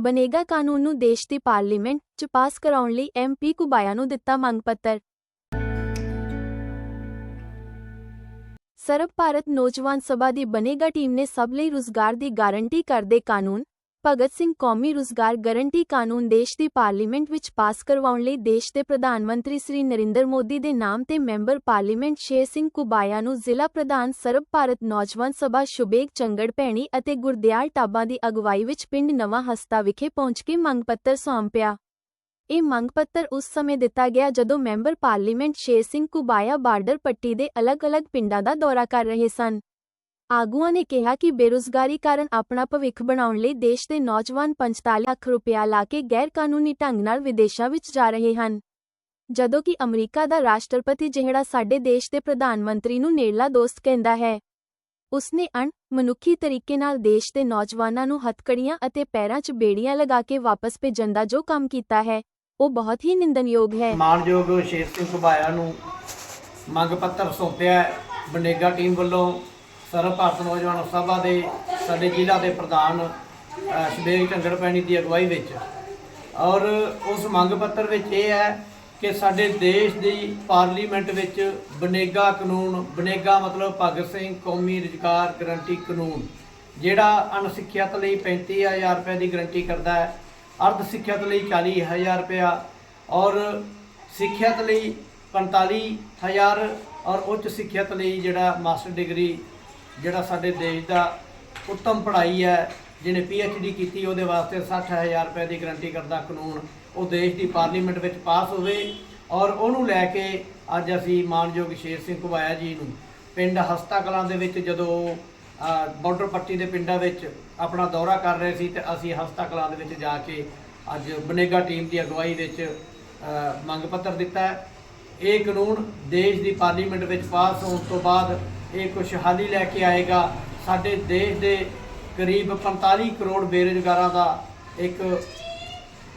ਬਨੇਗਾ ਕਾਨੂੰਨ ਨੂੰ ਦੇਸ਼ ਦੀ ਪਾਰਲੀਮੈਂਟ 'ਚ ਪਾਸ ਕਰਾਉਣ ਲਈ ਐਮਪੀ ਕੁਬਾਇਆ ਨੂੰ ਦਿੱਤਾ ਮੰਗ ਪੱਤਰ। ਸਰਬ ਭਾਰਤ ਨੌਜਵਾਨ ਸਭਾ ਦੀ ਬਨੇਗਾ ਟੀਮ ਨੇ ਸਭ ਲਈ ਰੁਜ਼ਗਾਰ ਦੀ ਗਾਰੰਟੀ ਕਰਦੇ ਕਾਨੂੰਨ ਭਗਤ ਸਿੰਘ ਕੌਮੀ ਰੁਜ਼ਗਾਰ ਗਾਰੰਟੀ ਕਾਨੂੰਨ ਦੇਸ਼ ਦੀ ਪਾਰਲੀਮੈਂਟ ਵਿੱਚ ਪਾਸ ਕਰਵਾਉਣ ਲਈ ਦੇਸ਼ ਦੇ ਪ੍ਰਧਾਨ ਮੰਤਰੀ ਸ੍ਰੀ ਨਰਿੰਦਰ ਮੋਦੀ ਦੇ ਨਾਮ ਤੇ ਮੈਂਬਰ ਪਾਰਲੀਮੈਂਟ ਸ਼ੇਰ ਸਿੰਘ ਕੁਬਾਇਆ ਨੂੰ ਜ਼ਿਲ੍ਹਾ ਪ੍ਰਧਾਨ ਸਰਬ ਭਾਰਤ ਨੌਜਵਾਨ ਸਭਾ ਸ਼ੁਬੇਗ ਚੰਗੜ ਭੈਣੀ ਅਤੇ ਗੁਰਦਿਆਲ ਟਾਬਾ ਦੀ ਅਗਵਾਈ ਵਿੱਚ ਪਿੰਡ ਨਵਾਂ ਹਸਤਾ ਵਿਖੇ ਪਹੁੰਚ ਕੇ ਮੰਗ ਪੱਤਰ ਸੌਂਪਿਆ ਇਹ ਮੰਗ ਪੱਤਰ ਉਸ ਸਮੇਂ ਦਿੱਤਾ ਗਿਆ ਜਦੋਂ member parliament Sher Singh Ghubaya border ਪੱਟੀ ਦੇ ਅਲੱਗ-ਅਲੱਗ ਪਿੰਡਾਂ ਦਾ ਦੌਰਾ ਕਰ ਰਹੇ ਸਨ। ਆਗੂਆਂ ਨੇ ਕਿਹਾ ਕਿ ਬੇਰੁਜ਼ਗਾਰੀ ਕਾਰਨ ਆਪਣਾ ਭਵਿੱਖ ਬਣਾਉਣ ਲਈ ਦੇਸ਼ ਦੇ ਨੌਜਵਾਨ 45 ਲੱਖ ਰੁਪਇਆ ਲਾ ਕੇ ਗੈਰ ਕਾਨੂੰਨੀ ਢੰਗ ਨਾਲ ਵਿਦੇਸ਼ਾਂ ਵਿੱਚ ਜਾ ਰਹੇ ਹਨ। ਜਦੋਂ ਕਿ ਅਮਰੀਕਾ ਦਾ ਰਾਸ਼ਟਰਪਤੀ ਜਿਹੜਾ ਸਾਡੇ ਦੇਸ਼ ਦੇ ਪ੍ਰਧਾਨ ਮੰਤਰੀ ਨੂੰ ਨੇੜਲਾ ਦੋਸਤ ਕਹਿੰਦਾ ਹੈ, ਉਸਨੇ ਅਣ ਮਨੁੱਖੀ ਤਰੀਕੇ ਨਾਲ ਦੇਸ਼ ਦੇ ਨੌਜਵਾਨਾਂ ਨੂੰ ਹੱਥਕੜੀਆਂ ਅਤੇ ਪੈਰਾਂ 'ਚ ਬੇੜੀਆਂ ਲਗਾ ਕੇ ਵਾਪਸ ਭੇਜਣ ਦਾ ਜੋ ਕੰਮ ਕੀਤਾ ਹੈ, ਉਹ ਬਹੁਤ ਹੀ ਨਿੰਦਨਯੋਗ ਹੈ। ਮਾਨਯੋਗ ਸ਼ੇਰ ਸਿੰਘ ਘੁਬਾਇਆ ਨੂੰ ਮੰਗ ਪੱਤਰ ਸੌਂਪਿਆ ਬਨੇਗਾ ਟੀਮ ਵੱਲੋਂ ਸਰਬ ਭਾਰਤ ਨੌਜਵਾਨ ਸਭਾ ਦੇ ਸਾਡੇ ਜ਼ਿਲ੍ਹਾ ਦੇ ਪ੍ਰਧਾਨ ਅ, ਸ਼ਬੇਗ ਪੈਣੀ ਦੀ ਅਗਵਾਈ ਵਿੱਚ। ਔਰ ਉਸ ਮੰਗ ਪੱਤਰ ਵਿੱਚ ਇਹ ਹੈ ਕਿ ਸਾਡੇ ਦੇਸ਼ ਦੀ ਪਾਰਲੀਮੈਂਟ ਵਿੱਚ ਬਨੇਗਾ ਕਾਨੂੰਨ ਬਨੇਗਾ ਮਤਲਬ ਭਗਤ ਸਿੰਘ ਕੌਮੀ ਰੁਜ਼ਗਾਰ ਗਰੰਟੀ ਕਾਨੂੰਨ ਜਿਹੜਾ ਅਣਸਿੱਖਿਅਤ ਲਈ 35000 ਰੁਪਏ ਦੀ ਗਰੰਟੀ ਕਰਦਾ ਹੈ ਅਰਧ ਸਿੱਖਿਅਤ ਲਈ 40000 ਰੁਪਇਆ ਔਰ ਸਿੱਖਿਅਤ ਲਈ 45000 ਔਰ ਉੱਚ ਸਿੱਖਿਅਤ ਲਈ ਜਿਹੜਾ ਮਾਸਟਰ ਡਿਗਰੀ ਜਿਹੜਾ ਸਾਡੇ ਦੇਸ਼ ਦਾ ਉੱਤਮ ਪੜ੍ਹਾਈ ਹੈ, ਜਿਹਨੇ ਡੀ ਕੀਤੀ, ਉਹਦੇ ਵਾਸਤੇ 60000 ਰੁਪਏ ਦੀ ਗਰੰਟੀ ਕਰਦਾ ਕਾਨੂੰਨ, ਉਹ ਦੇਸ਼ ਦੀ ਪਾਰਲੀਮੈਂਟ ਵਿੱਚ ਪਾਸ ਹੋਵੇ ਔਰ ਉਹਨੂੰ ਲੈ ਕੇ ਅੱਜ ਅਸੀਂ ਮਾਨਯੋਗ ਸ਼ੇਰ ਸਿੰਘ ਘੁਬਾਇਆ ਜੀ ਨੂੰ। ਪਿੰਡ ਹਸਤਾ ਕਲਾਂ ਦੇ ਵਿੱਚ ਜਦੋਂ ਬਾਰਡਰ ਪੱਟੀ ਦੇ ਪਿੰਡਾਂ ਵਿੱਚ ਆਪਣਾ ਦੌਰਾ ਕਰ ਰਹੇ ਸੀ ਤੇ ਅਸੀਂ ਹਸਤਾ ਕਲਾਂ ਦੇ ਵਿੱਚ ਜਾ ਕੇ ਅੱਜ ਬਨੇਗਾ ਟੀਮ ਦੀ ਅਗਵਾਈ ਵਿੱਚ ਮੰਗ ਪੱਤਰ ਦਿੱਤਾ ਹੈ। ਇਹ ਕਾਨੂੰਨ ਦੇਸ਼ ਦੀ ਪਾਰਲੀਮੈਂਟ ਵਿੱਚ ਪਾਸ ਹੋਣ ਤੋਂ ਬਾਅਦ ਇਹ ਖੁਸ਼ਹਾਲੀ ਲੈ ਕੇ ਆਏਗਾ। ਸਾਡੇ ਦੇਸ਼ ਦੇ ਕਰੀਬ 45 ਕਰੋੜ ਬੇਰੁਜ਼ਗਾਰਾਂ ਦਾ ਇੱਕ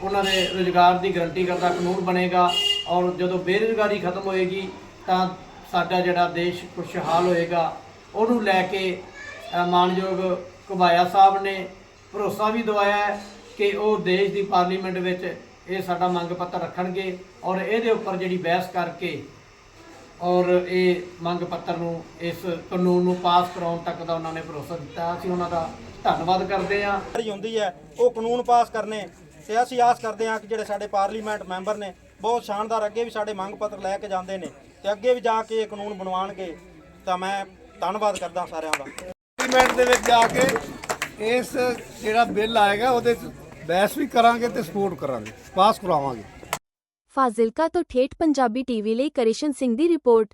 ਉਹਨਾਂ ਦੇ ਰੁਜ਼ਗਾਰ ਦੀ ਗਰੰਟੀ ਕਰਦਾ ਕਾਨੂੰਨ ਬਣੇਗਾ ਔਰ ਜਦੋਂ ਬੇਰੁਜ਼ਗਾਰੀ ਖਤਮ ਹੋਏਗੀ ਤਾਂ ਸਾਡਾ ਜਿਹੜਾ ਦੇਸ਼ ਖੁਸ਼ਹਾਲ ਹੋਏਗਾ। ਉਹਨੂੰ ਲੈ ਕੇ ਮਾਨਯੋਗ ਘੁਬਾਇਆ ਸਾਹਿਬ ਨੇ ਭਰੋਸਾ ਵੀ ਦਵਾਇਆ ਕਿ ਉਹ ਦੇਸ਼ ਦੀ ਪਾਰਲੀਮੈਂਟ ਵਿੱਚ ਇਹ ਸਾਡਾ ਮੰਗ ਪੱਤਰ ਰੱਖਣਗੇ ਔਰ ਇਹਦੇ ਉੱਪਰ ਜਿਹੜੀ ਬਹਿਸ ਕਰਕੇ ਔਰ ਇਹ ਮੰਗ ਪੱਤਰ ਨੂੰ ਇਸ ਕਾਨੂੰਨ ਨੂੰ ਪਾਸ ਕਰਾਉਣ ਤੱਕ ਦਾ ਉਹਨਾਂ ਨੇ ਭਰੋਸਾ ਦਿੱਤਾ। ਅਸੀਂ ਉਹਨਾਂ ਦਾ ਧੰਨਵਾਦ ਕਰਦੇ ਹਾਂ। ਜਿਹੜੀ ਹੁੰਦੀ ਹੈ ਉਹ ਕਾਨੂੰਨ ਪਾਸ ਕਰਨੇ ਤੇ ਅਸੀਂ ਆਸ ਕਰਦੇ ਹਾਂ ਕਿ ਜਿਹੜੇ ਸਾਡੇ ਪਾਰਲੀਮੈਂਟ ਮੈਂਬਰ ਨੇ ਬਹੁਤ ਸ਼ਾਨਦਾਰ ਅੱਗੇ ਵੀ ਸਾਡੇ ਮੰਗ ਪੱਤਰ ਲੈ ਕੇ ਜਾਂਦੇ ਨੇ ਤੇ ਅੱਗੇ ਵੀ ਜਾ ਕੇ ਇਹ ਕਾਨੂੰਨ ਬਣਵਾਉਣਗੇ ਤਾਂ ਮੈਂ ਧੰਨਵਾਦ ਕਰਦਾ ਸਾਰਿਆਂ ਦਾ। ਪਾਰਲੀਮੈਂਟ ਦੇ ਵਿੱਚ ਜਾ ਕੇ ਇਸ ਜਿਹੜਾ ਬਿੱਲ ਆਏਗਾ ਉਹਦੇ 'ਚ ਬਹਿਸ ਵੀ ਕਰਾਂਗੇ ਤੇ ਸਪੋਰਟ ਕਰਾਂਗੇ ਪਾਸ ਕਰਾਵਾਂਗੇ। ਫਾਜ਼ਿਲਕਾ ਤੋਂ ਠੇਠ ਪੰਜਾਬੀ ਟੀਵੀ ਲਈ ਕ੍ਰਿਸ਼ਨ ਸਿੰਘ ਦੀ ਰਿਪੋਰਟ।